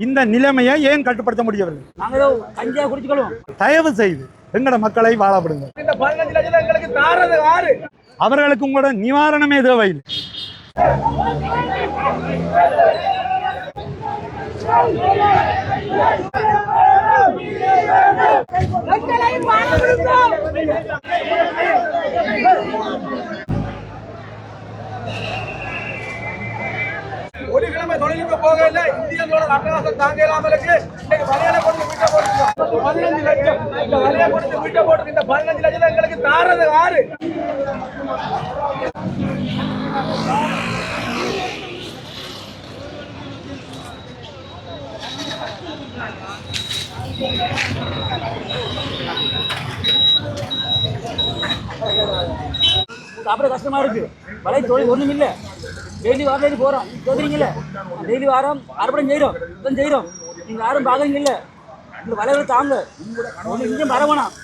இந்த நிலைமையை ஏன் கட்டுப்படுத்த முடியவில்லை? தயவு செய்து எங்களோட மக்களை வாழப்படுங்க இந்த பதினஞ்சு லட்சம் எங்களுக்கு தாரது யாரு அவர்களுக்கு உங்களோட நிவாரணமே தேவையில்லை. மக்களை வாழ விடுங்கள் ஒரு கிழமை தொழிலுக்கு போக இல்லை. இந்தியனோட அட்டகாசம் தாங்க இல்லாம இருக்கு இன்னைக்கு வலையில கொடுத்து வீட்டை போட்டு பதினஞ்சு லட்சம். இந்த வலையை கொடுத்து வீட்டை போட்டு இந்த பதினஞ்சு லட்சம் எங்களுக்கு தாரது யாரு? சாப்பிட கஷ்டமா இருக்கு. வலை தொழில் ஒண்ணும் இல்லை டெய்லி வாரம் டெய்லி போறோம். கேக்குறீங்கல்ல? டெய்லி வாரம் அறுபடம் செய்கிறோம் இப்போ செய்கிறோம் நீங்கள் யாரும் பார்க்குறீங்கல்ல இந்த வலைகளை தாங்க. இங்கேயும் வர வேணாம்.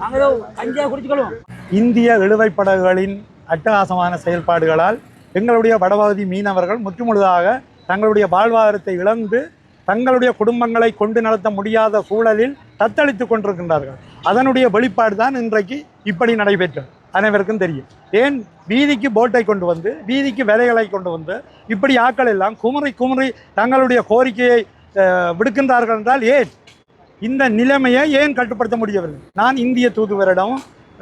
நாங்க ஏதோ கஞ்சியாக குடிச்சுக்கொள்வோம். இந்திய இழுவைப்படகுகளின் அட்டகாசமான செயல்பாடுகளால் எங்களுடைய வடபகுதி மீனவர்கள் முற்றுமுழுதாக தங்களுடைய வாழ்வாதாரத்தை இழந்து தங்களுடைய குடும்பங்களை கொண்டு நடத்த முடியாத சூழலில் தத்தளித்து கொண்டிருக்கின்றார்கள். அதனுடைய வெளிப்பாடு தான் இன்றைக்கு இப்படி நடைபெற்றது. அனைவருக்கும் தெரியும். ஏன் வீதிக்கு போட்டை கொண்டு வந்து வீதிக்கு விலைகளை கொண்டு வந்து இப்படி ஆட்கள் எல்லாம் குமரி குமரி தங்களுடைய கோரிக்கையை விடுக்கின்றார்கள் என்றால் ஏன்? இந்த நிலைமையை ஏன் கட்டுப்படுத்த முடியவில்லை? நான் இந்திய தூதுவரிடம்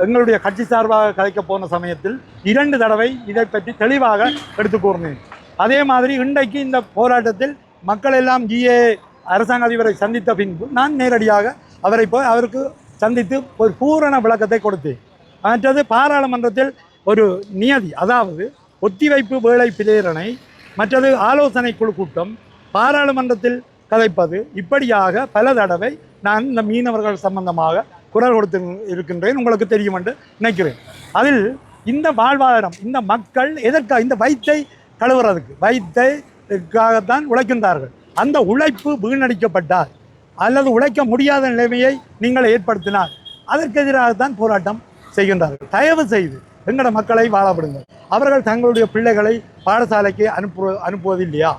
எங்களுடைய கட்சி சார்பாக கலைக்க போன சமயத்தில் இரண்டு தடவை இதை பற்றி தெளிவாக எடுத்து கூறினேன். அதே மாதிரி இன்றைக்கு இந்த போராட்டத்தில் மக்கள் எல்லாம் ஜிஏ அரசாங்க அதிபரை சந்தித்த பின்பு நான் நேரடியாக அவரை போய் அவருக்கு சந்தித்து ஒரு பூரண விளக்கத்தை கொடுத்தேன். மற்றது பாராளுமன்றத்தில் ஒரு நியதி அதாவது ஒத்திவைப்பு வேலை பிரேரணை மற்றது ஆலோசனை குழு கூட்டம் பாராளுமன்றத்தில் கதைப்பது இப்படியாக பல தடவை நான் இந்த மீனவர்கள் சம்பந்தமாக குரல் கொடுத்து இருக்கின்றேன் உங்களுக்கு தெரியும் என்று நினைக்கிறேன். அதில் இந்த வாழ்வாதாரம் இந்த மக்கள் எதற்காக இந்த வயிற்றை கழுவுறதுக்கு வயிற்றைக்காகத்தான் உழைக்கின்றார்கள். அந்த உழைப்பு வீணடிக்கப்பட்டால் அல்லது உழைக்க முடியாத நிலைமையை நீங்கள் ஏற்படுத்தினால் அதற்கு எதிராகத்தான் போராட்டம் செய்கின்றார்கள். தயவு செய்து எங்களோட மக்களை வாழப்படுங்கள் அவர்கள் தங்களுடைய பிள்ளைகளை பாடசாலைக்கு அனுப்பு அனுப்புவதில்லையா?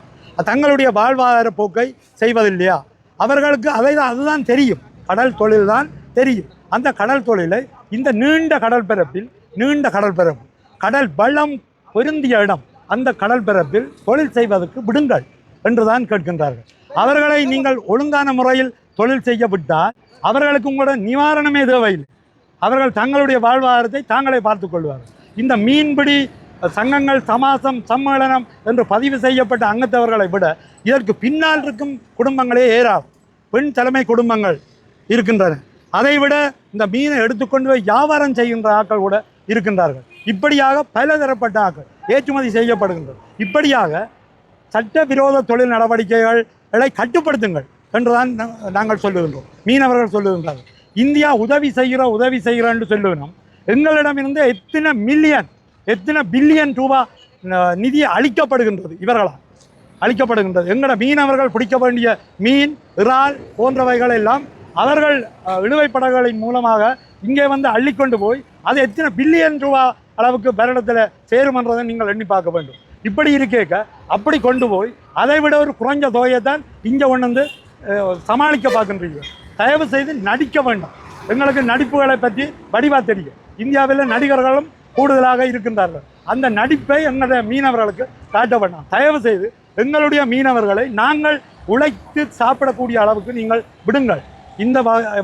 தங்களுடைய வாழ்வாதார போக்கை செய்வதில்லையா? அவர்களுக்கு அதை தான் அதுதான் தெரியும். கடல் தொழில் தான் தெரியும். அந்த கடல் தொழிலை இந்த நீண்ட கடற்பரப்பில் நீண்ட கடற்பரப்பு கடல் வளம் பொருந்திய இடம் அந்த கடற்பரப்பில் தொழில் செய்வதற்கு விடுங்கள் என்றுதான் கேட்கின்றார்கள். அவர்களை நீங்கள் ஒழுங்கான முறையில் தொழில் செய்ய விட்டால் அவர்களுக்கு உங்களோட நிவாரணமே தேவையில்லை. அவர்கள் தங்களுடைய வாழ்வாதாரத்தை தாங்களே பார்த்து கொள்வார்கள். இந்த மீன்பிடி சங்கங்கள் சமாசம் சம்மேளனம் என்று பதிவு செய்யப்பட்ட அங்கத்தவர்களை விட இதற்கு பின்னால் இருக்கும் குடும்பங்களே ஏறாகும் பெண் தலைமை குடும்பங்கள் இருக்கின்றன. அதைவிட இந்த மீனை எடுத்துக்கொண்டு போய் வியாபாரம் செய்கின்ற ஆட்கள் கூட இருக்கின்றார்கள். இப்படியாக பல தரப்பட்ட ஆட்கள் ஏற்றுமதி செய்யப்படுகின்றது. இப்படியாக சட்டவிரோத தொழில் நடவடிக்கைகளை கட்டுப்படுத்துங்கள் என்றுதான் நாங்கள் சொல்லுகின்றோம். மீனவர்கள் சொல்லுகின்றார்கள். இந்தியா உதவி செய்கிறோம் உதவி செய்கிற என்று எங்களிடமிருந்து எத்தனை மில்லியன் எத்தனை பில்லியன் ரூபா நிதி அளிக்கப்படுகின்றது? இவர்களால் அளிக்கப்படுகின்றது. எங்களோட மீனவர்கள் பிடிக்க வேண்டிய மீன் இறால் போன்றவைகள் எல்லாம் அவர்கள் அஹ், படகுகளின் மூலமாக இங்கே வந்து அள்ளிக்கொண்டு போய் அது எத்தனை பில்லியன் ரூபா அளவுக்கு வருடத்தில் சேருமன்றதை நீங்கள் எண்ணி பார்க்க வேண்டும். இப்படி இருக்கேக்க அப்படி கொண்டு போய் அதை விட ஒரு குறைஞ்ச தொகையை தான் இங்கே ஒன்று வந்து சமாளிக்க பார்க்கின்றீங்க தயவு செய்து நடிக்க வேண்டாம். எங்களுக்கு நடிப்புகளை பற்றி வடிவா தெரியும். இந்தியாவில் நடிகர்களும் கூடுதலாக இருக்கின்றார்கள். அந்த நடிப்பை எங்களுடைய மீனவர்களுக்கு காட்ட வேண்டாம். தயவு செய்து எங்களுடைய மீனவர்களை நாங்கள் உழைத்து சாப்பிடக்கூடிய அளவுக்கு நீங்கள் விடுங்கள். இந்த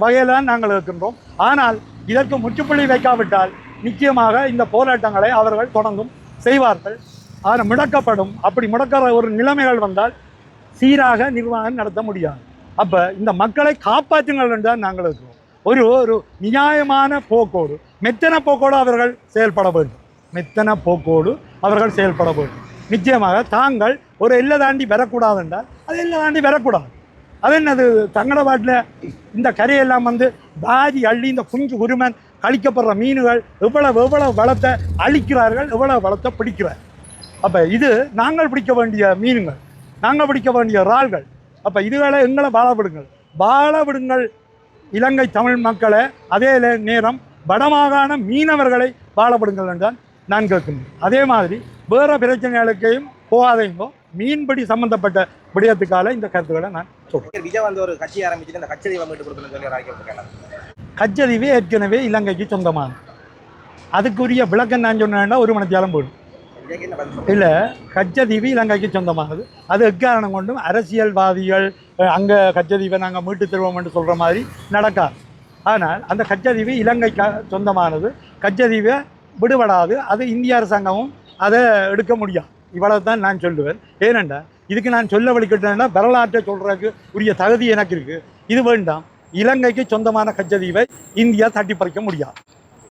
வகையில் தான் நாங்கள் இருக்கின்றோம். ஆனால் இதற்கு முற்றுப்புள்ளி வைக்காவிட்டால் நிச்சயமாக இந்த போராட்டங்களை அவர்கள் தொடர்ந்தும் செய்வார்கள். ஆனால் முடக்கப்படும். அப்படி முடக்கிற ஒரு நிலைமைகள் வந்தால் சீராக நிர்வாகம் நடத்த முடியாது. அப்போ இந்த மக்களை காப்பாற்றுங்கள் என்று தான் நாங்கள் இருக்கிறோம். ஒரு ஒரு நியாயமான போக்கோடு மெத்தன போக்கோடு அவர்கள் செயல்பட வேண்டும். மெத்தன போக்கோடு அவர்கள் செயல்பட வேண்டும். நிச்சயமாக தாங்கள் ஒரு எல்லை தாண்டி வரக்கூடாது என்றால் அது எல்லை தாண்டி வரக்கூடாது. அது என்னது? தங்கட பாட்டில் இந்த கரையெல்லாம் வந்து பாதி அள்ளி இந்த குஞ்சு குருமன் கழிக்கப்படுற மீன்கள் எவ்வளவு எவ்வளவு வளத்தை அழிக்கிறார்கள் எவ்வளவு வளத்தை பிடிக்கிறார் அப்போ இது நாங்கள் பிடிக்க வேண்டிய மீனுங்கள் நாங்கள் பிடிக்க வேண்டிய இறால்கள் அப்போ இதுகளை எங்களை வாழ விடுங்கள். வாழ விடுங்கள் இலங்கை தமிழ் மக்களை. அதே நேரம் வடமாகாண மீனவர்களை வாழ விடுங்கள் என்றால் நான் கேட்கின்றேன். அதே மாதிரி வேறு பிரச்சனைகளுக்கையும் போகாதீங்கோ. மீன்பிடி சம்பந்தப்பட்ட விடயத்துக்கால இந்த கருத்துக்களை நான் சொல்றேன். விஜய் வந்து ஒரு கட்சி ஆரம்பிச்சுட்டு இந்த கட்சி தீபம் மீட்டு கொடுக்கணும்னு கச்சதீவு ஏற்கனவே இலங்கைக்கு சொந்தமானது. அதுக்குரிய விளக்கம் நான் சொன்னேன்னா ஒரு விஜய்க்கு என்ன பதில் இல்லை கச்சதீவு இலங்கைக்கு சொந்தமானது. அது எக்காரணம் கொண்டும் அரசியல்வாதிகள் அங்கே கச்சதீவை நாங்கள் மீட்டு தருவோம் என்று சொல்கிற மாதிரி நடக்காது. ஆனால் அந்த கச்சதீவு இலங்கைக்கு சொந்தமானது. கச்சதீவை விடுபடாது. அது இந்திய அரசாங்கமும் அதை எடுக்க முடியாது. இவ்வளவு தான் நான் சொல்லுவேன். ஏனென்றா இதுக்கு நான் சொல்ல வழிக்கிட்டேன்னா வரலாற்றை சொல்கிறதுக்கு உரிய தகுதி எனக்கு இருக்குது இது வேண்டாம். இலங்கைக்கு சொந்தமான கச்சதீவை இந்தியா தட்டி பறிக்க முடியாது.